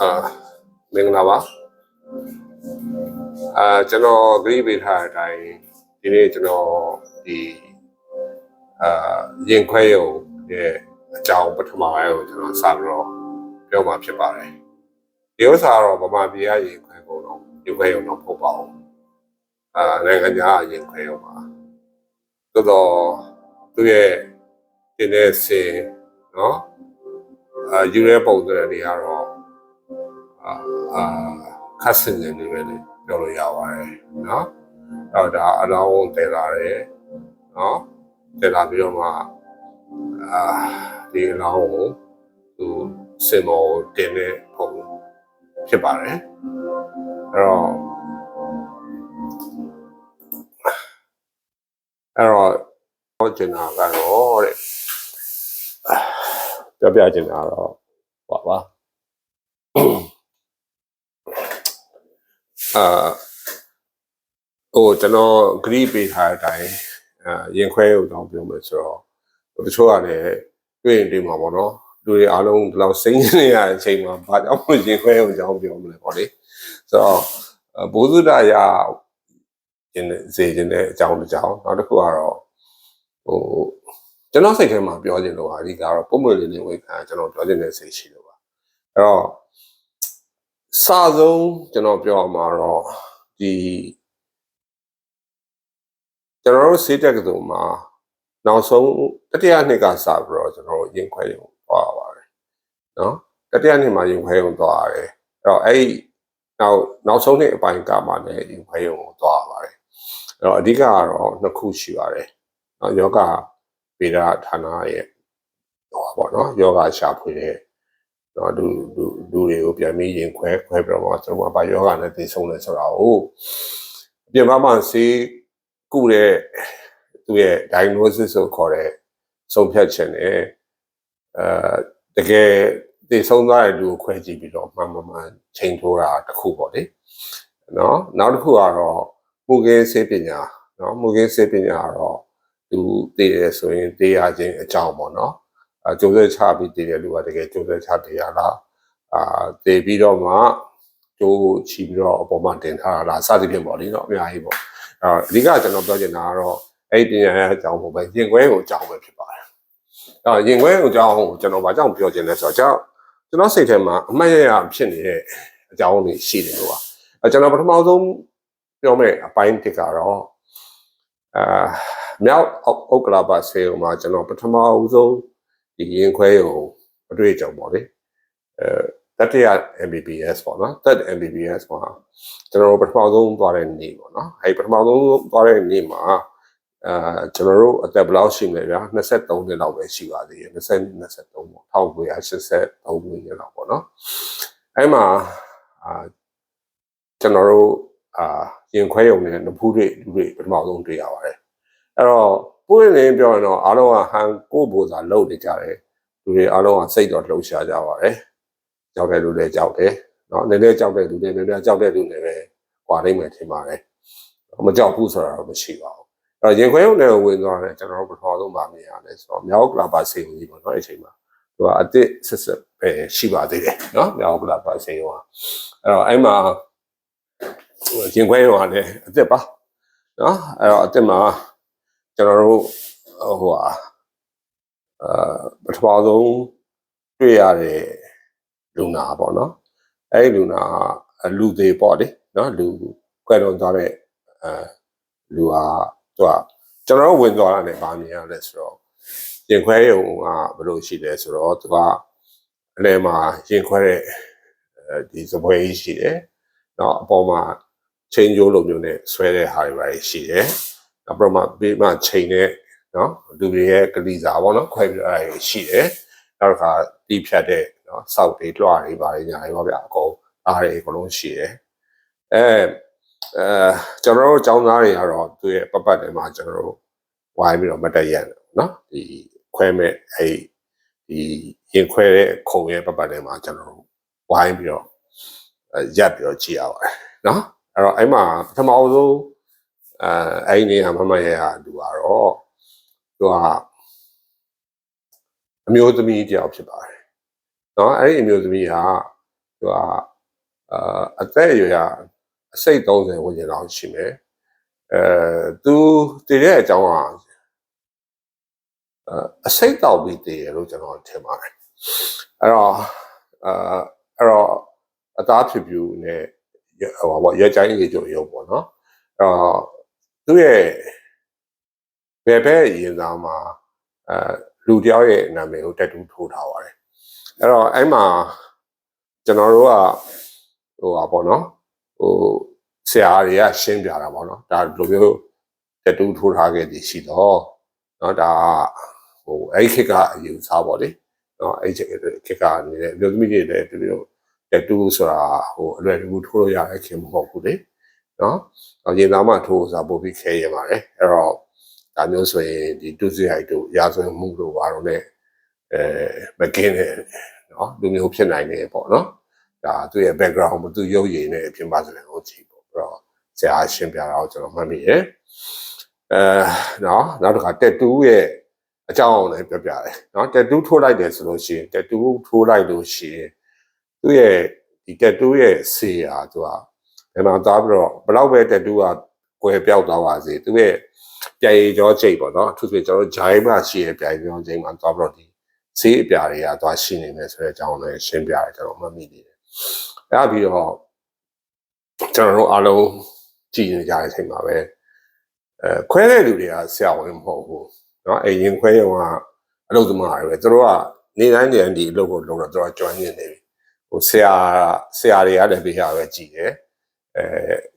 အာမင်္ဂလာပါအာကျွန်တော်ဂရိပေးထားတဲ့အတိုင်းဒီနေ့ကျွန်တော်ဒီအာရင်ခွဲရုံရဲ့အကြောင်းပထမပိုင်းကိုကျွန်တော်စပြီးတော့ပြောမှာဖြစ်ပါတယ်ဒီဥစ္စာတော့ဗမာပြည်ကရင်ခွဲကုန်တော့ရင်ခွဲရုံတော့ဖို့ပါအောင်အာနိုင်ငံခြားရင်ခွဲရုံပါသို့တော့သူရဲ့ဒီနေ့စင်နော်အာယူရဲပုံစံတွေကတော့ အာခတ်စင်နေနေပဲလေပြောလို့ရပါတယ်နော်တော့ဒါအလောင်းတည်လာတယ်နော်တည်လာပြီးတော့မှအာဒီအလောင်းကိုသူစင်မောတင်နေပုံဖြစ်ပါတယ်အဲ့တော့အဲ့တော့ဟောကျင်တာကတော့တဲ့ပြောပြကျင်တာတော့ပါပါ အာဟိုကျွန်တော်ဂရိပေးထားတဲ့အတိုင်းအာရင်ခွဲကိုတောင်းပြောမယ်ဆိုတော့တချို့ကလည်းတွေ့ရင်တွေ့မှာပေါ့နော်လူတွေအားလုံးဒီလောက်စိမ့်နေရတဲ့အချိန်မှာဘာကြောင့်မရင်ခွဲကိုတောင်းပြောမလဲပေါ့လေဆိုတော့ဘိုးစုဒရကျင်းစေခြင်းတဲ့အကြောင်းတစ်ကြောင်းနောက်တစ်ခုကတော့ဟိုကျွန်တော်စိတ်ထဲမှာပြောခြင်းလို့ဟာဒီကတော့ပုံမှန်လေးလေးဝေခံကျွန်တော်ပြောခြင်းတဲ့စိတ်ရှိလို့ပါအဲ့တော့ စဆုံးကျွန်တော်ပြောအောင်မှာတော့ဒီကျွန်တော်တို့စေးတက်ကစုံမှာနောက်ဆုံးတတိယနှစ်ကစပြီးတော့ကျွန်တော်တို့ရင်ခွဲရုံသွားပါတယ်နော်တတိယနှစ်မှာရင်ခွဲရုံသွားရတယ်အဲ့တော့အဲ့ဒီနောက်နောက်ဆုံးနှစ်အပိုင်းကမှလည်းရင်ခွဲရုံကိုသွားပါတယ်အဲ့တော့အဓိကကတော့နှစ်ခုရှိပါတယ်နော်ယောဂဗေဒဌာနရဲ့ဟောပါတော့ယောဂရှာဖွေတဲ့ တော့လူလူလူတွေကိုပြန်ပြီးရင်ခွဲခွဲပြီးတော့ကျွန်တော်ကဘာယောဂနဲ့သိဆုံးလဲဆိုတာကိုအပြင်မှာမှဆေးကုတဲ့သူရဲ့ diagnosis ကိုခေါ်တဲ့ဆုံးဖြတ်ချက်နဲ့အဲတကယ်သိဆုံးသွားတဲ့လူကိုခွဲကြည့်ပြီးတော့မှန်မှန်မှန်ချိန်ထိုးတာတစ်ခုပေါ့လေနော်နောက်တစ်ခုကတော့မူကင်းဆေးပညာနော်မူကင်းဆေးပညာကတော့သူသိတယ်ဆိုရင်သိရခြင်းအကြောင်းပေါ့နော် အကျိုးဆက်ချပြီးတည်တဲ့လူကတကယ်ကျိုးဆက်ချတည်ရလားအာတည်ပြီးတော့မှကျိုးချီပြီးတော့အပေါ်မှာတင်ထားတာလားစသဖြင့်ပေါ့လေနော်အများကြီးပေါ့အဲအဓိကကျွန်တော်ပြောချင်တာကတော့အဲ့ဒီပညာရဲ့အကြောင်းပေါ့ပဲရင်ခွဲကိုအကြောင်းပဲဖြစ်ပါတယ်အဲရင်ခွဲကိုအကြောင်းကိုကျွန်တော်ဘာကြောင့်ပြောချင်လဲဆိုတော့ကျွန်တော်စိတ်ထဲမှာအမှတ်ရရဖြစ်နေတဲ့အကြောင်းတွေရှိတယ်လို့ပါအဲကျွန်တော်ပထမဆုံးပြောမယ့်အပိုင်းတစ်ကတော့အာမြောက်ဥက္ကလာပဆေးမှာကျွန်တော်ပထမဆုံး ဒီရင်ခွဲရုံအတွေ့အကြုံပေါ့လေအဲတတိယ MBBS ပေါ့နော်တက် MBBS မှာကျွန်တော်တို့ပထမဆုံးသွားတဲ့နေ့ပေါ့နော်အဲဒီပထမဆုံးသွားတဲ့နေ့မှာအာကျွန်တော်တို့အသက်ဘယ်လောက်ရှိမလဲဗျာ23နှစ်လောက်ပဲရှိပါသေးတယ်20 23ပေါ့1983နှစ်လောက်ပေါ့နော်အဲမှာအာကျွန်တော်တို့အာရင်ခွဲရုံနဲ့နဖူးတွေလူတွေပထမဆုံးတွေ့ရပါတယ်အဲ့တော့ ပွင့်လင်းပြောရင်တော့အားလုံးကဟန်ကိုယ့်ဘိုးသာလှုပ်နေကြတယ်လူတွေအားလုံးကစိတ်တော့လှုပ်ရှားကြပါတယ်ကြောက်တဲ့လူလည်းကြောက်တယ်เนาะနည်းနည်းကြောက်တဲ့လူတွေနည်းနည်းကြောက်တဲ့လူတွေပဲကွာနိုင်မယ်ထင်ပါတယ်မကြောက်ဘူးဆိုတာတော့မရှိပါဘူးအဲ့ရင်ခွဲရုံနဲ့ဝင်သွားတယ်ကျွန်တော်တို့ပထမဆုံးဗာမြင်ရတယ်ဆိုတော့မြောက်ကလာပါစေကြီးပေါ့เนาะအဲ့ချိန်မှာသူကအစ်စ်ဆက်ဆက်ပဲရှိပါသေးတယ်เนาะမြောက်ကလာပါစေရောအဲ့တော့အဲ့မှာရင်ခွဲရုံကလည်းအစ်စ်ပါเนาะအဲ့တော့အစ်စ်မှာ ကျွန်တော်တို့ဟိုဟာအာပထမဆုံးတွေ့ရတဲ့လူနာပေါ့နော်အဲ့ဒီလူနာကလူသေးပေါ့လေနော်လူခွဲလွန်သွားတဲ့အဲလူဟာသူကကျွန်တော်တို့ဝင်သွားတာနဲ့ဗာမြင်ရလဲဆိုတော့ရင်ခွဲရုံကဘယ်လိုရှိလဲဆိုတော့သူကအလဲမှာရင်ခွဲတဲ့အဲဒီစပွဲကြီးရှိတယ်နော်အပေါ်မှာချင်းကျိုးလိုမျိုးနဲ့ဆွဲတဲ့ဟာတွေပါရှိတယ် အပေါ်မှာဘေးမှာချိန်နဲ့နော်လူတွေရဲ့ကလေးစားပေါ့နော်ခွဲပြီးအဲ့ဒါရှိတယ်နောက်တစ်ခါတီးဖြတ်တဲ့နော်စောက်တွေလွှာတွေပါညာတွေပါဗျအကုန်အားတွေအကုန်လုံးရှိတယ်အဲအဲကျွန်တော်တို့ចောင်းသားတွေကတော့သူ့ရဲ့ပတ်ပတ်တွေမှာကျွန်တော်တို့ဝိုင်းပြီးတော့မတက်ရနော်ဒီခွဲမဲ့အဲ့ဒီရင်ခွဲတဲ့ခုံရဲ့ပတ်ပတ်တွေမှာကျွန်တော်တို့ဝိုင်းပြီးတော့ရက်ပြီးတော့ကြည့်ရပါတယ်နော်အဲ့တော့အဲ့မှာပထမဆုံး အဲအဲ့ဒီနေရာမမရဲ့ဟာသူကတော့သူကအမျိုးသမီးတယောက်ဖြစ်ပါတယ်နော်အဲ့ဒီအမျိုးသမီးဟာသူကအာအသက်အရွယ်အစိတ်30ဝန်းကျင်လောက်ရှိမယ်အဲသူတည်တဲ့အကြောင်းဟာအစိတ်တောက်ပြီးတည်ရလို့ကျွန်တော်ထင်ပါတယ်အဲ့တော့အာအဲ့တော့အသားဖြစ်ပြူနဲ့ဟိုပေါ့ရဲချိုင်းရေကြုံရုပ်ပေါ့နော်အဲ့တော့ သူ့ရဲ့ဘယ်ဘက်ရင်သားမှာအဲလူတယောက်ရဲ့နာမည်ကိုတက်တူးထိုးထားပါတယ်အဲ့တော့အဲ့မှာကျွန်တော်တို့ကဟိုပါပေါ့နော်ဟိုဆရာတွေကရှင်းပြတာပေါ့နော်ဒါလိုမျိုးတက်တူးထိုးထားခဲ့သည်ရှိတော့နော်ဒါဟိုအဲ့ခေတ်ကအယူဆပေါ့လေနော်အဲ့ခေတ်ကနေလေလူသမီးတွေလည်းသူတို့တက်တူးဆိုတာဟိုအလွယ်တကူထိုးလို့ရတဲ့ခင်မဟုတ်ဘူးလေ နော်ရင်သားမထိုးစားပို့ပြီးခဲရပါတယ်အဲ့တော့ဒါမျိုးဆိုရင်ဒီတုစိဟိုက်တို့ရာဇဝင်မှုတို့ဘာလို့လဲအဲမကင်းတဲ့နော်လူမျိုးဖြစ်နိုင်တယ်ပေါ့နော်ဒါသူ့ရဲ့ background သူ့ရုပ်ရည်နဲ့အပြင်ပါစံကိုကြည့်ပေါ့အဲ့တော့ဆရာရှင်းပြတာကိုကျွန်တော်မှတ်မိရယ်အဲနော်နောက်တစ်ခါတက်တူးရဲ့အကြောင်းအောင်လည်းပြောပြတယ်နော်တက်တူးထိုးလိုက်တယ်ဆိုလို့ရှိရင်တက်တူးထိုးလိုက်လို့ရှိရင်သူ့ရဲ့ဒီတက်တူးရဲ့ဆေးဟာသူက ဘယ်မှာသွားပြီးတော့ဘလောက်ပဲတက်တူးကကွယ်ပြောက်သွားပါစေသူ့ရဲ့ပြိုင်ကြောချိန်ပေါ့နော်အထူးသဖြင့်ကျွန်တော်ဂျိုင်းမှာရှိရဲ့ပြိုင်ကြောချိန်မှာသွားပြီးတော့ဒီဆေးအပြာတွေကသွားရှိနေမယ်ဆိုတဲ့အကြောင်းလည်းရှင်းပြတယ်ကျွန်တော်မှတ်မိနေတယ်အဲပြီးတော့ကျွန်တော်တို့အားလုံးကြည်နေကြတဲ့အချိန်မှာပဲအဲခွဲတဲ့လူတွေကဆရာဝန်မဟုတ်ဘူးเนาะအဲရင်ခွဲရုံကအလုပ်သမားတွေပဲသူတို့ကနေတိုင်းနေတိုင်းဒီအလုပ်ကိုလုပ်တော့သူတို့ကကျွမ်းကျင်နေပြီဟိုဆရာဆရာတွေကလည်းဘေးရပဲကြည်တယ် အဲ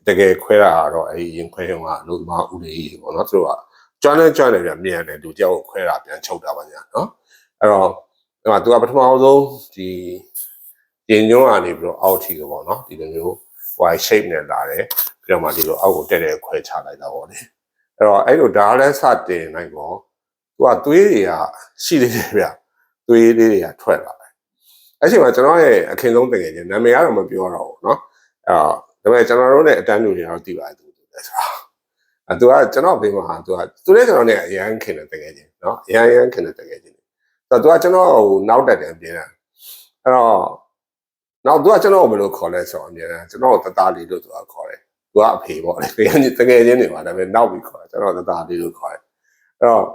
တကယ်ခွဲတာကတော့အဲရင်ခွဲရုံကအလုပ်သမားဦးလေးကြီးပေါ့နော်သူတို့ကကျွမ်းလဲကျွမ်းတယ်ပြမြန်တယ်လူတယောက်ကိုခွဲတာပြန်ချုပ်တာပါညာเนาะအဲ့တော့အဲ့မှာသူကပထမဆုံးဒီရင်ညွှန်းကနေပြီးတော့အောက်ထီကိုပေါ့နော်ဒီလိုမျိုး y shape နဲ့လာတယ်ပြီးတော့မှဒီလိုအောက်ကိုတက်တဲ့ခွဲချလိုက်တာပေါ့လေအဲ့တော့အဲ့လိုဒါလည်းစတင်နိုင်ပေါ့သူကသွေးတွေကရှိသေးတယ်ဗျသွေးလေးတွေကထွက်လာတယ်အဲ့ချိန်မှာကျွန်တော်ရဲ့အခင်ဆုံးတကယ်ချင်းနာမည်ကတော့မပြောတော့ဘူးเนาะအဲ့တော့ ဒါပေမဲ့ကျွန်တော်တို့နဲ့အတန်းတူနေတော့သိပါတယ်သူဆိုတော့အတူကကျွန်တော်ဘေးမှာဟာသူကသူလည်းကျွန်တော်နဲ့အရန်ခင်တယ်တကယ်ချင်းနော်အရန်ရန်ခင်တယ်တကယ်ချင်းဆိုတော့သူကကျွန်တော်ဟိုနောက်တက်တယ်အပြင်ကအဲ့တော့နောက်သူကကျွန်တော်ဘယ်လိုခေါ်လဲဆိုတော့အမြဲတမ်းကျွန်တော်တသားလေးလို့သူကခေါ်တယ်သူကအဖေပေါ့လေတကယ်ချင်းနေပါဒါပေမဲ့နောက်ပြီးခေါ်တယ်ကျွန်တော်တသားလေးလို့ခေါ်တယ်အဲ့တော့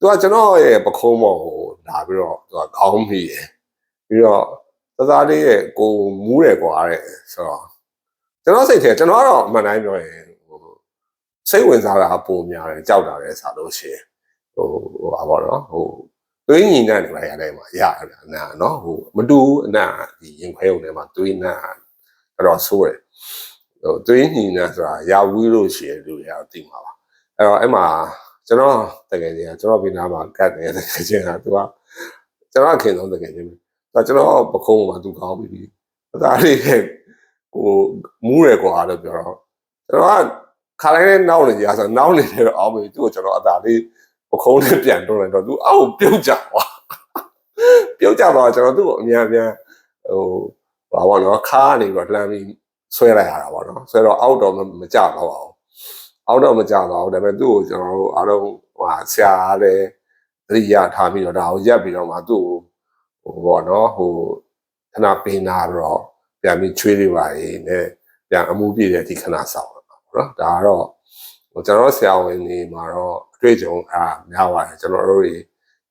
သူကကျွန်တော်ရဲ့ပခုံးပေါ်ကိုလာပြီးတော့သူကခေါင်းမိတယ်ပြီးတော့တသားလေးရဲ့ကိုမူးတယ်ကွာတဲ့ဆိုတော့ ကျွန်တော်စိတ်ထဲကျွန်တော်ကတော့အမှန်တိုင်းပြောရင်ဟိုစိတ်ဝင်စားတာပုံများတယ်ကြောက်တာလည်းစားလို့ရှိရင်ဟိုဟိုပါပေါ့နော်ဟိုသွေးညီနံ့နေပါရတယ်မှာရရအနာနော်ဟိုမတူအနာဒီရင်ခွဲုံထဲမှာသွေးနံ့တော်တော်ဆိုးတယ်ဟိုသွေးညီနံ့ဆိုတာရဝီးလို့ရှိရင်လူတွေကသိမှာပါအဲ့တော့အဲ့မှာကျွန်တော်တကယ်ကြီးကျွန်တော်ပြည်နာမှာကတ်တယ်တကယ်ကြီးကသူကကျွန်တော်ခင်ဆုံးတကယ်ကြီးဒါကျွန်တော်ပခုံးမှာသူကောင်းပြီအသားလေး ကိုမူးရကွာလို့ပြောတော့ကျွန်တော်ကခါတိုင်းနဲ့နောက်နေကြဆိုနောက်နေတယ်တော့အောင်ပြီသူ့ကိုကျွန်တော်အသားလေးပခုံးနဲ့ပြန်တွန်းလိုက်တော့သူအောက်ပြုတ်ကြသွားပြုတ်ကြသွားကျွန်တော်သူ့ကိုအများအများဟိုဘာဘောနော်ခါကနေပြီးတော့လှမ်းပြီးဆွဲလိုက်ရတာပေါ့နော်ဆွဲတော့အောက်တော့မကြတော့ပါဘူးအောက်တော့မကြတော့ဘူးဒါပေမဲ့သူ့ကိုကျွန်တော်တို့အားလုံးဟိုဆရာလည်းသတိရထားပြီးတော့ဒါကိုရက်ပြီးတော့မှသူ့ကိုဟိုပေါ့နော်ဟိုခဏပင်နာတော့ ပြန်ပြီးချွေးလေးပါလေနဲ့ပြန်အမှုပြည့်တဲ့ဒီခဏဆောင်တော့ပေါ့နော်ဒါကတော့ဟိုကျွန်တော်ဆရာဝန်နေမှာတော့အတွေ့အကြုံအားများပါတယ်ကျွန်တော်တို့တွေ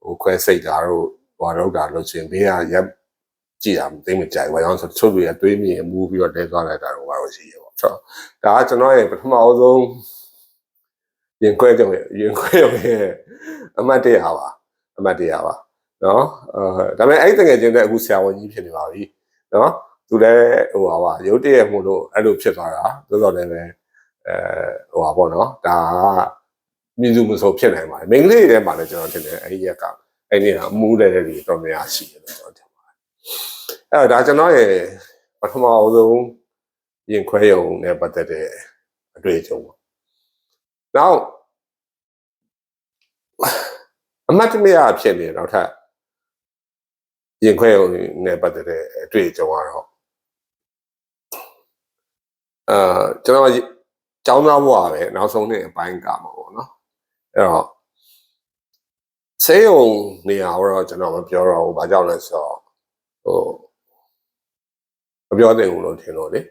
ဟိုခွဲစိတ်တာတို့ဘာလို့တာလို့ရှင်ဘေးကရက်ကြည့်တာမသိမကြိုက်ဘာကြောင့်ဆိုချုပ်တွေကတွေးမြင်မူပြီးတော့တဲသွားလိုက်တာတော့ဘာလို့ရှိရပေါ့ဆိုတော့ဒါကကျွန်တော်ရဲ့ပထမအဆုံးရင်ခွဲကြုံရဲ့ရင်ခွဲကြုံရဲ့အမှတ်တရပါအမှတ်တရပါနော်အဲဒါပေမဲ့အဲ့တကယ်ချင်းတဲ့အခုဆရာဝန်ကြီးဖြစ်နေပါပြီနော် သူလည်းဟိုပါပါရုပ်တရက်မို့လို့အဲ့လိုဖြစ်သွားတာသို့တော်လည်းပဲအဲဟိုပါပေါ့နော်ဒါကမြည်စုမဆိုဖြစ်နိုင်ပါတယ်မိန်းကလေးတွေထဲမှာလည်းကျွန်တော်ထင်တယ်အဲ့ဒီရက်ကအဲ့ဒီကအမှုတဲ့တွေတော်များရှိတယ်လို့ကျွန်တော်ထင်ပါတယ်အဲ့တော့ဒါကျွန်တော်ရဲ့ပထမအဆုံးရင်ခွဲရုံနဲ့ပတ်သက်တဲ့အတွေ့အကြုံပေါ့နောက်အမတ်တမရဖြစ်နေတော့ထပ်ရင်ခွဲရုံနဲ့ပတ်သက်တဲ့အတွေ့အကြုံကတော့ အာကျွန်တော်ကျောင်းသားဘဝပဲနောက်ဆုံးနှစ်အပိုင်းကမှာပေါ့နော်အဲ့တော့ဆေးရုံနေရာတော့ကျွန်တော်မပြောတော့ဘူးဘာကြောင့်လဲဆိုတော့ဟိုမပြောသင့်ဘူးလို့ထင်လို့လေ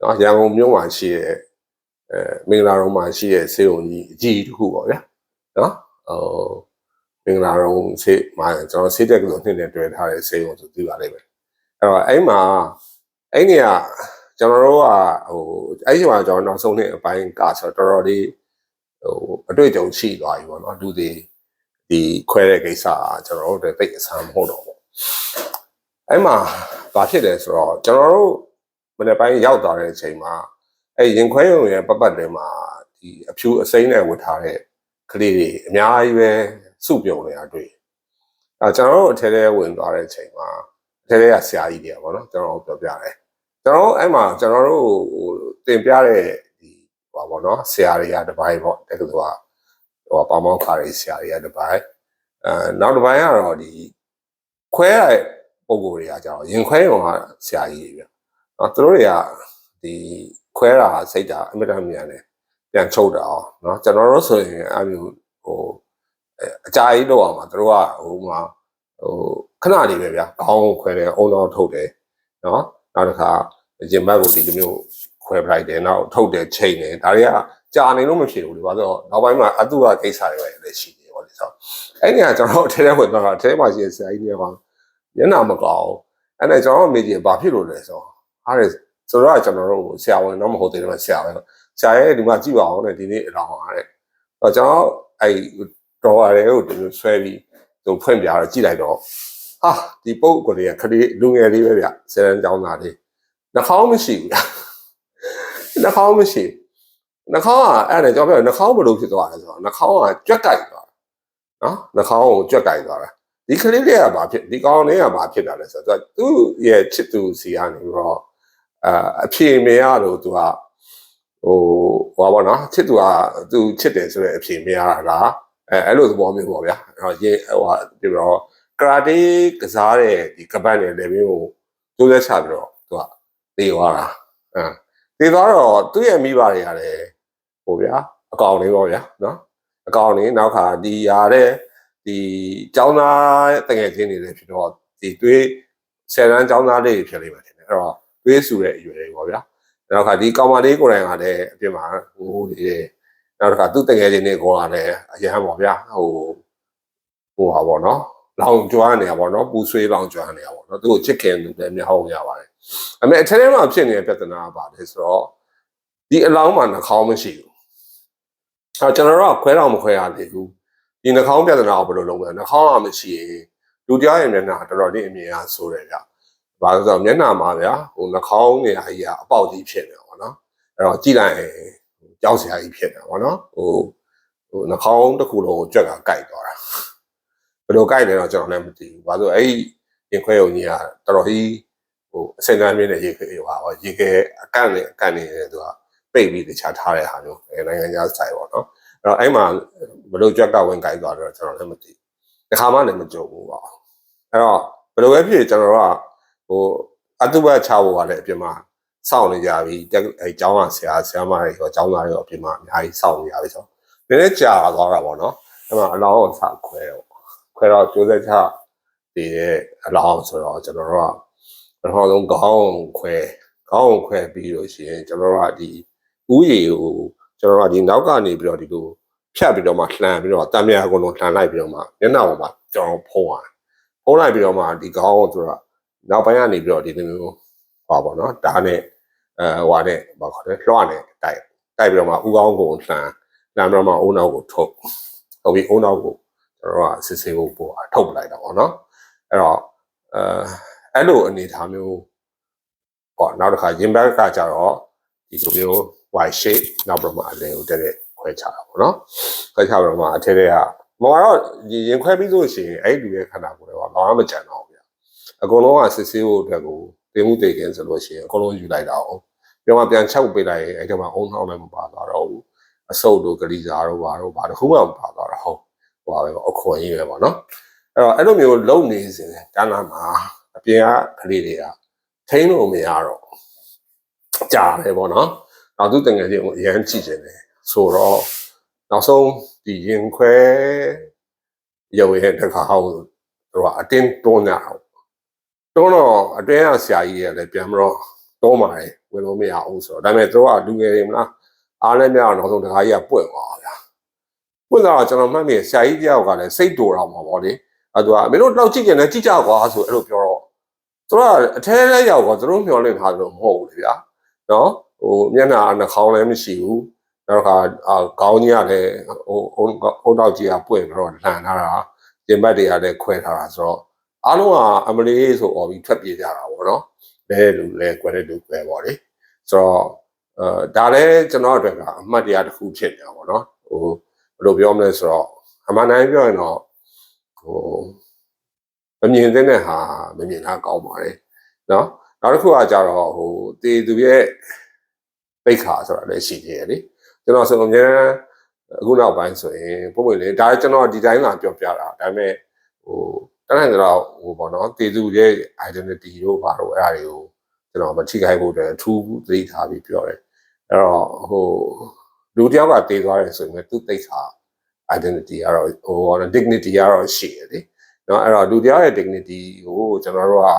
နော်ရန်ကုန်မြို့မှာရှိတဲ့အဲမင်္ဂလာရုံမှာရှိတဲ့စေုံကြီးအကြီးတစ်ခုပေါ့ဗျာနော်ဟိုမင်္ဂလာရုံစေမှာကျွန်တော်စေးတက်ကလို့နှစ်နဲ့တွဲထားတဲ့စေုံဆိုသိပါလိမ့်မယ်အဲ့တော့အဲ့မှာအဲ့နေက ကျွန်တော်တို့ကဟိုအဲ့ဒီမှာကျွန်တော်နောက်ဆုံးနှစ်အပိုင်းကဆိုတော့တော်တော်လေးဟိုအတွေ့အကြုံရှိသွားပြီပေါ့နော်လူတွေဒီခွဲတဲ့ကိစ္စကကျွန်တော်တို့တိတ်အဆန်းမဟုတ်တော့ဘူးအဲ့မှာဘာဖြစ်လဲဆိုတော့ကျွန်တော်တို့မနေ့ပိုင်းရောက်သွားတဲ့အချိန်မှာအဲ့ရင်ခွဲရုံရဲ့ပတ်ပတ်တွေမှာဒီအဖြူအစိမ်းနဲ့ဝတ်ထားတဲ့ကလေးတွေအများကြီးပဲစုပြုံနေတာတွေ့အဲကျွန်တော်တို့အထဲထဲဝင်သွားတဲ့အချိန်မှာအထဲထဲကဆရာကြီးတွေပေါ့နော်ကျွန်တော်တို့ပြောပြတယ် ကျွန်တော်အဲ့မှာကျွန်တော်တို့ဟိုတင်ပြတဲ့ဒီဟိုပါပေါ့နော်ဆရာတွေကတပိုင်းပေါ့တကယ်လို့ဟိုပေါမောင်းခါတွေဆရာတွေကတပိုင်းအဲနောက်တစ်ပိုင်းကတော့ဒီခွဲရတဲ့ပုံကိုယ်တွေကကြတော့ရင်ခွဲရုံကဆရာကြီးတွေဗျ။နော်သူတို့တွေကဒီခွဲတာစိတ်တာအမြဲတမ်းမြန်တယ်ပြန်ချုပ်တာအောင်နော်ကျွန်တော်တို့ဆိုရင်အမျိုးဟိုအကြာကြီးတော့အောင်မှာသူတို့ကဟိုမှာဟိုခဏလေးပဲဗျာခေါင်းကိုခွဲတယ်အုံတော်ထုတ်တယ်နော် နောက်တစ်ခါရင်ဘတ်ကိုဒီလိုမျိုးခွဲပလိုက်တယ်နောက်ထုတ်တယ်ချိန်တယ်ဒါတွေကကြာနေလို့မဖြစ်ဘူးလေဘာလို့နောက်ပိုင်းမှာအတုကကိစ္စတွေပဲလည်းရှိနေပါလေဆိုအဲ့ဒီကကျွန်တော်အထဲထဲဝင်သွားတာအထဲမှာရှိတဲ့ဆရာကြီးတွေကမျက်နှာမကောင်းအဲ့ဒါကျွန်တော်မေးကြည့်ဘာဖြစ်လို့လဲဆိုတော့အားရဆိုတော့ကျွန်တော်တို့ဆရာဝန်တော့မဟုတ်သေးတယ်ဆရာပဲဆရာရဲ့ဒီမှာကြည့်ပါအောင်တဲ့ဒီနေ့အလောင်းအားတဲ့တော့ကျွန်တော်အဲ့တော်ရတယ်ကိုဒီလိုဆွဲပြီးသူဖွင့်ပြတော့ကြည့်လိုက်တော့ ဟာဒီပုတ်ကိုလေးကခလေးလူငယ်လေးပဲဗျဆယ်တန်းကျောင်းသားလေးနှာခေါင်းမရှိဘူးနှာခေါင်းမရှိနှာခေါင်းကအဲ့ဒါကျွန်တော်ပြောနှာခေါင်းဘယ်လိုဖြစ်သွားလဲဆိုတော့နှာခေါင်းကကြွက်ကြိုက်သွားနော်နှာခေါင်းကိုကြွက်ကြိုက်သွားတာဒီကလေးလေးကဘာဖြစ်ဒီကောင်လေးကဘာဖြစ်တာလဲဆိုတော့သူ့ရဲ့ချစ်သူစီကနေပြီးတော့အာအဖြေမရလို့သူကဟိုဟောပါနော်ချစ်သူကသူချစ်တယ်ဆိုတဲ့အဖြေမရတာလားအဲအဲ့လိုသဘောမျိုးပေါ့ဗျာအဲ့တော့ရေဟိုဟာဒီတော့ ကရာတေကစားတဲ့ဒီကပတ်နဲ့လည်းမျိုးကိုကျိုးသက်ချပြီးတော့သူကတေသွားတာအဲတေသွားတော့သူ့ရဲ့မိဘတွေကလည်းဟိုဗျာအကောင်လေးပေါ့ဗျာနော်အကောင်လေးနောက်ခါဒီရတဲ့ဒီကျောင်းသားတငယ်ချင်းတွေလည်းဖြစ်တော့ဒီသွေးဆယ်တန်းကျောင်းသားလေးတွေဖြစ်လိမ့်မယ်ထင်တယ်အဲ့တော့သွေးဆူတဲ့အရွယ်တွေပေါ့ဗျာနောက်ခါဒီကောင်မလေးကိုယ်တိုင်ကလည်းအပြင်မှာဟိုနေတယ်နောက်တစ်ခါသူ့တငယ်ချင်းတွေကိုကလည်းအရန်ပေါ့ဗျာဟိုဟိုဟာပေါ့နော် လောင်ကျွမ်းနေတာပေါ့နော်ပူဆွေးလောင်ကျွမ်းနေတာပေါ့နော်သူ့ကိုချစ်ခင်သူလည်းမျက်ဟုတ်ရပါတယ်အမေအထက်ထဲမှာဖြစ်နေတဲ့ပြဿနာကပါတယ်ဆိုတော့ဒီအလောင်းမှာနှာခေါင်းမရှိဘူးအဲကျွန်တော်တို့ကခွဲတော့မခွဲရသေးဘူးဒီနှာခေါင်းပြဿနာကိုဘယ်လိုလုပ်မလဲနှာခေါင်းကမရှိရင်လူတရားရဲ့မျက်နှာတော်တော်လေးအမြင်အားဆိုးတယ်ဗျ။ဘာလို့ဆိုတော့မျက်နှာမှာဗျာဟိုနှာခေါင်းနေရာကြီးကအပေါက်ကြီးဖြစ်နေပါတော့။အဲ့တော့ကြည့်လိုက်ရင်ကြောက်စရာကြီးဖြစ်နေတာပေါ့နော်။ဟိုဟိုနှာခေါင်းတစ်ခုလုံးကိုကြွက်ကကိုက်သွားတာ။ဘယ် လိုကိုက်လဲတော့ကျွန်တော်လည်းမသိဘူး။ဘာလို့အဲ့ရင်ခွဲုံကြီးကတော်တော်ကြီးဟိုအစင်တန်းမြင့်တဲ့ရေခဲဟိုဟာရေခဲအကန့်နဲ့အကန့်နေတယ်သူကပိတ်ပြီးတခြားထားတဲ့ဟာမျိုးနိုင်ငံခြားဆိုင်ပေါ့နော်။အဲ့တော့အဲ့မှာဘယ်လိုကြက်ကဝင်ကြိုက်သွားတော့ကျွန်တော်လည်းမသိဘူးတခါမှလည်းမကြုံဘူးပါအဲ့တော့ဘယ်လိုပဲဖြစ်ကျွန်တော်တို့ကဟိုအတုဘချဖို့ကလည်းအပြင်မှာစောင့်နေကြပြီအဲကျောင်းကဆရာဆရာမတွေရောကျောင်းသားတွေရောအပြင်မှာအများကြီးစောင့်နေကြပြီဆိုတော့နည်းနည်းကြာသွားတာပေါ့နော်အဲ့မှာအလောင်းကိုစခွဲတော့ ခွဲတော့ကျိုးသက်ချတည်တဲ့အလောင်းဆိုတော့ကျွန်တော်တို့ကပထမဆုံးခေါင်းခွဲခေါင်းခွဲပြီးလို့ရှိရင်ကျွန်တော်တို့ကဒီဥယျာဉ်ကိုကျွန်တော်တို့ကဒီနောက်ကနေပြီးတော့ဒီလိုဖြတ်ပြီးတော့မှလှန်ပြီးတော့တံမြာကုန်လုံးလှန်လိုက်ပြီးတော့မှမျက်နှာပေါ်မှာကျွန်တော်ဖုံးရတယ်ဖုံးလိုက်ပြီးတော့မှဒီခေါင်းကိုသူကနောက်ပိုင်းကနေပြီးတော့ဒီလိုမျိုးဟောပါတော့ဒါနဲ့အဲဟွာနဲ့ဘာခေါ်လဲလွှနဲ့တိုက်တိုက်ပြီးတော့မှဥကောင်းကိုလှန်လှန်ပြီးတော့မှအုံနောက်ကိုထုတ်ဟုတ်ပြီအုံနောက်ကို ကျွန်တော်ကစစ်စစ်ကိုပို့ထုတ်ပလိုက်တာပေါ့နော်အဲ့တော့အဲအဲ့လိုအနေထားမျိုးပေါ့နောက်တစ်ခါရင်ဘက်ကကြတော့ဒီလိုမျိုး y shape နောက်ပြီးတော့အလယ်ကိုတက်တဲ့ခွဲချတာပေါ့နော်ခွဲချပြီးတော့မှအထက်ထဲကမကတော့ရင်ခွဲပြီးဆိုရှင်အဲ့ဒီရဲ့ခန္ဓာကိုယ်တွေကဘာမှမကြံတော့ဘူးဗျအကုန်လုံးကစစ်ဆေးဖို့အတွက်ကိုတင်မှုတေခင်ဆိုလို့ရှိရင်အကုန်လုံးယူလိုက်တာအောင်ပြန်မှပြန်ချုပ်ပေးလိုက်ရင်အဲ့ဒီမှာအုံနှောင်းလည်းမပါသွားတော့ဘူးအစုပ်တို့ဂလိစာတို့ဘာတို့ဘာတစ်ခုမှမပါသွားတော့ဟုတ် ဟိုပါပဲအခွန်ကြီးပဲပေါ့နော်အဲ့တော့အဲ့လိုမျိုးလုံနေစဉ်တန်းလာမှာအပြင်ကကလေးတွေကထိန်းလို့မရတော့ကြာတယ်ပေါ့နော်နောက်သူတငယ်ချင်းကိုအရန်ကြည့်နေတယ်ဆိုတော့နောက်ဆုံးဒီရင်ခွဲရုပ်ရဲ့တခါဟောသူကအတင်းတွန်းကြအောင်တွန်းတော့အတွင်းကဆရာကြီးကလည်းပြန်မတော့တွန်းပါတယ်ဝင်လို့မရအောင်ဆိုတော့ဒါပေမဲ့သူတို့ကလူငယ်တွေမလားအားလည်းမရအောင်နောက်ဆုံးတခါကြီးကပွင့်သွားဗျာ ပွင့်သွားတော့ကျွန်တော်မှတ်မိဆရာကြီးတယောက်ကလည်းစိတ်တူတော့မှာပေါ့လေအဲသူကမင်းတို့တော့ကြည့်ကြတယ်ကြည့်ကြကွာဆိုအဲ့လိုပြောတော့သူကအထဲထဲရောက်တော့သူတို့မျှော်လင့်ထားတယ်လို့မဟုတ်ဘူးလေဗျာနော်ဟိုမျက်နှာနှာခေါင်းလည်းမရှိဘူးနောက်တစ်ခါအာခေါင်းကြီးကလည်းဟိုဟိုဟိုတော့ကြီးကပွင့်ပြီးတော့လှန်ထားတာပြင်ဘက်တွေကလည်းခွဲထားတာဆိုတော့အားလုံးကအမလေးဆိုអော်ပြီးထွက်ပြေးကြတာပေါ့နော်လဲလူလဲကွယ်တဲ့လူကွယ်ပေါ့လေဆိုတော့အဲဒါလည်းကျွန်တော်အတွက်ကအမှတ်တရတစ်ခုဖြစ်နေတာပေါ့နော်ဟို ဘယ်လိုပြောမလဲဆိုတော့အမှန်တိုင်းပြောရင်တော့ဟိုမမြင်တဲ့ဟာမမြင်တာကောင်းပါတယ်နော်နောက်တစ်ခုကကြတော့ဟိုတေသူရဲ့ပိတ်ခါဆိုတာလည်းရှိသေးတယ်လေကျွန်တော်ဆိုအများအခုနောက်ပိုင်းဆိုရင်ပုံမှန်လေဒါကျွန်တော်ဒီတိုင်းလာပြောပြတာဒါပေမဲ့ဟိုတန်းတန်းတော့ဟိုပေါ့နော်တေသူရဲ့ identity တို့ဘာလို့အဲ့ဒါတွေကိုကျွန်တော်မထိခိုက်ဖို့အတွက်အထူးသတိထားပြီးပြောတယ်အဲ့တော့ဟို လူတယောက်ကတည်သွားတယ်ဆိုရင်သူသိခါ identity ကတော့ဟို dignity ကတော့ရှိတယ်လေเนาะအဲ့တော့လူတယောက်ရဲ့ dignity ကိုကျွန်တော်တို့က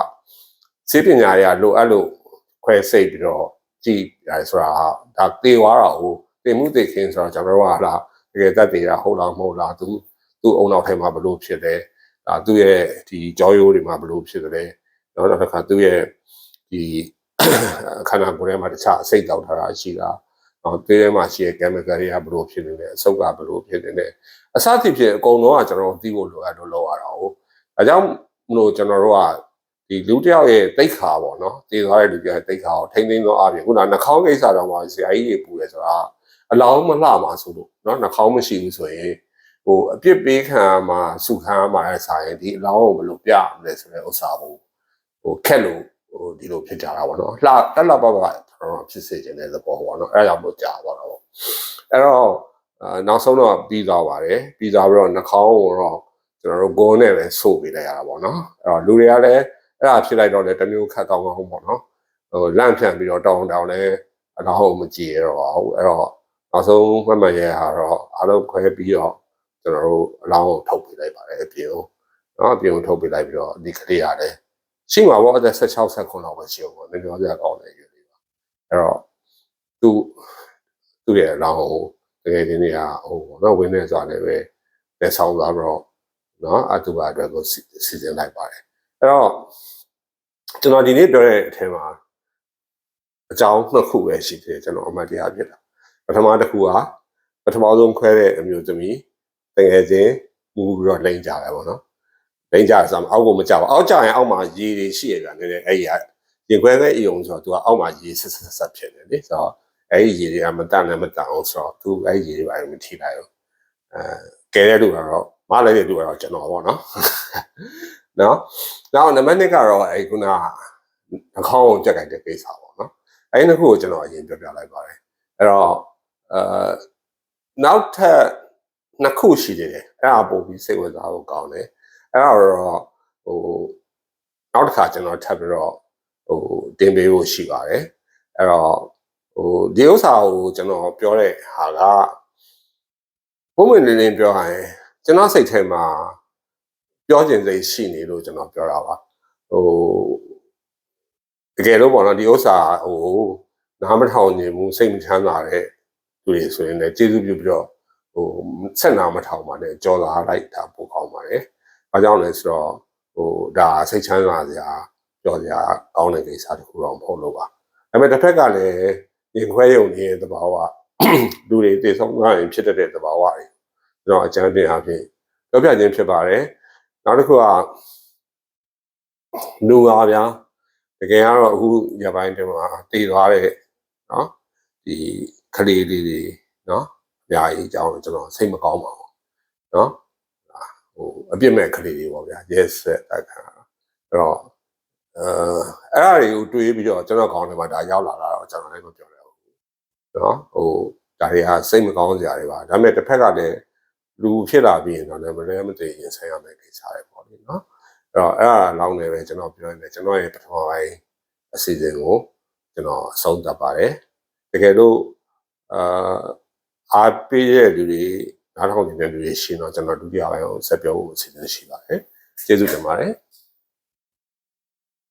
စေပညာတွေကလိုအပ်လို့ခွဲစိတ်ပြီးတော့ကြည့်ရတယ်ဆိုတာဒါတေသွားတာဟိုတင်မှုတေခင်းဆိုတော့ကျွန်တော်တို့ကဟာတကယ်တက်သေးတာဟုတ်လားမဟုတ်လားသူသူ့အုံနောက်ထဲမှာဘလို့ဖြစ်တယ်ဒါသူ့ရဲ့ဒီကြောရိုးတွေမှာဘလို့ဖြစ်တယ်เนาะနောက်တစ်ခါသူ့ရဲ့ဒီခန္ဓာကိုယ်ထဲမှာတခြားအစိတ်တောက်ထားတာရှိတာ နော်သေးထဲမှာရှိတဲ့ chemical တွေကဘလို့ဖြစ်နေလဲအဆုတ်ကဘလို့ဖြစ်နေလဲအစသဖြင့်အကုန်လုံးကကျွန်တော်တို့သိဖို့လိုအပ်လို့လောက်ရတာဟုတ်ဒါကြောင့်မလို့ကျွန်တော်တို့ကဒီလူတစ်ယောက်ရဲ့တိတ်ခါပေါ့နော်တည်သွားတဲ့လူတစ်ယောက်ရဲ့တိတ်ခါကိုထိမ့်သိမ်းသောအပြင်ခုနနှာခေါင်းကိစ္စတော့မှဆရာကြီးတွေပူတယ်ဆိုတာအလောင်းမလှမှာဆိုလို့နော်နှာခေါင်းမရှိဘူးဆိုရင်ဟိုအပြစ်ပေးခံမှာစုခံမှာတဲ့ဆိုင်ဒီအလောင်းကိုဘယ်လိုပြမလဲဆိုတဲ့ဥစ္စာကိုဟိုခက်လို့ ဟိုဒီလိုဖြစ်ကြတာပေါ့နော်လှတက်လှပပကျွန်တော်ဖြစ်စေခြင်းတဲ့သဘောပေါ့နော်အဲဒါကြောင့်မို့ကြာသွားတာပေါ့အဲ့တော့အာနောက်ဆုံးတော့ပြီးသွားပါတယ်ပြီးသွားပြီးတော့နှာခေါင်းကိုတော့ကျွန်တော်တို့ဂုံးနဲ့ပဲဆို့ပေးလိုက်ရတာပေါ့နော်အဲ့တော့လူတွေကလည်းအဲ့ဒါဖြစ်လိုက်တော့လည်းတစ်မျိုးခက်ကောင်းကောင်းပေါ့နော်ဟိုလန့်ဖြန့်ပြီးတော့တောင်းတောင်းလဲအလောင်းမကြည့်ရတော့ပါဘူးအဲ့တော့နောက်ဆုံးမှတ်မှတ်ရဟာတော့အားလုံးခွဲပြီးတော့ကျွန်တော်တို့အလောင်းကိုထုတ်ပေးလိုက်ပါတယ်အပြင်ကိုနော်အပြင်ကိုထုတ်ပေးလိုက်ပြီးတော့ဒီကလေးရတယ် ရှိမှာပေါ့အသက်16ဆက်ခွန်လောက်ပဲရှိအောင်ပေါ့နည်းနည်းပြောပြကောင်းတယ်ယူလေးပါအဲ့တော့သူသူ့ရဲ့အလောင်းကိုတကယ်ချင်းတွေကဟိုပေါ့နော်ဝင်းနေစွာလည်းပဲလက်ဆောင်သွားပြီးတော့နော်အတူပါအတွက်ကိုစီစဉ်လိုက်ပါတယ်အဲ့တော့ကျွန်တော်ဒီနေ့ပြောတဲ့အထက်မှာအကြောင်းနှစ်ခုပဲရှိသေးတယ်ကျွန်တော်အမှတ်တရဖြစ်တာပထမတစ်ခုကပထမဆုံးခွဲတဲ့အမျိုးသမီးတကယ်ချင်းမူပြီးတော့လိမ့်ကြတယ်ပေါ့နော် လိမ့်ကြဆိုတော့အောက်ကိုမကြပါအောက်ကြရင်အောက်မှာရေတွေရှိရတာနည်းနည်းအဲ့ဒီကရင်ခွဲတဲ့အယုံဆိုတော့သူကအောက်မှာရေဆက်ဆက်ဆက်ဖြစ်နေလေဆိုတော့အဲ့ဒီရေတွေကမတန်လည်းမတန်အောင်ဆိုတော့သူအဲ့ဒီရေတွေပါမထိလိုက်ဘူးအဲကဲတဲ့လူကတော့မလိုက်တဲ့လူကတော့ကျွန်တော်ပေါ့နော်နော်နောက်နံပါတ်1ကတော့အဲ့ခုနကနှာခေါင်းကိုကြက်ကြိုက်တဲ့ကိစ္စပေါ့နော်အဲ့ဒီနှစ်ခုကိုကျွန်တော်အရင်ပြောပြလိုက်ပါတယ်အဲ့တော့အဲနောက်ထပ်နှစ်ခုရှိသေးတယ်အဲ့ဒါပို့ပြီးစိတ်ဝင်စားဖို့ကောင်းတယ် အဲ့ဒါတော့ဟိုနောက်တစ်ခါကျွန်တော်ထပ်ပြီးတော့ဟိုတင်ပေးဖို့ရှိပါတယ်အဲ့တော့ဟိုဒီဥစ္စာကိုကျွန်တော်ပြောတဲ့ဟာကဘုံဝင်လင်းလင်းပြောရင်ကျွန်တော်စိတ်ထဲမှာပြောကျင်စိတ်ရှိနေလို့ကျွန်တော်ပြောတာပါဟိုတကယ်လို့ပေါ့နော်ဒီဥစ္စာဟိုနားမထောင်နေဘူးစိတ်မချမ်းသာတဲ့သူတွေဆိုရင်လည်းကျေးဇူးပြုပြီးတော့ဟိုဆက်နာမထောင်ပါနဲ့ကြော်လာလိုက်တာပိုကောင်းပါတယ်။ ဘာကြောင့်လဲဆိုတော့ဟိုဒါစိတ်ချမ်းသာစရာကြော်စရာကောင်းတဲ့ကိစ္စတခုတော့မဟုတ်လို့ပါ။ဒါပေမဲ့တစ်ဖက်ကလည်းရင်ခွဲယုံနေတဲ့သဘာဝလူတွေတည်ဆုံးသွားရင်ဖြစ်တတ်တဲ့သဘာဝတွေကျွန်တော်အကြံပေးအားဖြင့်ပြောပြခြင်းဖြစ်ပါတယ်။နောက်တစ်ခုကလူပါဗျာတကယ်ကတော့အခုညပိုင်းတည်းမှာတည်သွားတဲ့နော်ဒီကလေးလေးတွေနော်အများကြီးအကြောင်းကျွန်တော်စိတ်မကောင်းပါဘူးနော် ဟိုအပြစ်မဲ့ကလေးတွေပေါ့ဗျာ yes တက်ခါအဲ့တော့အဲအဲ့အရာတွေကိုတွေးပြီးတော့ကျွန်တော်ခေါင်းထဲမှာဒါရောက်လာတာတော့ကျွန်တော်လည်းမပြောရဘူးနော်ဟိုဒါတွေကစိတ်မကောင်းစရာတွေပါဒါပေမဲ့တစ်ဖက်ကလည်းလူဖြစ်လာပြီးရင်တော့လည်းမလဲမသိရင်ဆိုင်ရမယ့်ကိစ္စတွေပေါ့လေနော်အဲ့တော့အဲ့ဒါလောင်းနေပဲကျွန်တော်ပြောနေတယ်ကျွန်တော်ရဲ့ပထမပိုင်းအစီအစဉ်ကိုကျွန်တော်အဆုံးသတ်ပါတယ်တကယ်လို့အာအားပေးတဲ့လူတွေ နားထောင်နေတဲ့လူတွေရှင်းတော့ကျွန်တော်ဒုတိယပိုင်းကိုဆက်ပြောဖို့အစီအစဉ်ရှိပါတယ်ကျေးဇူးတင်ပါတယ်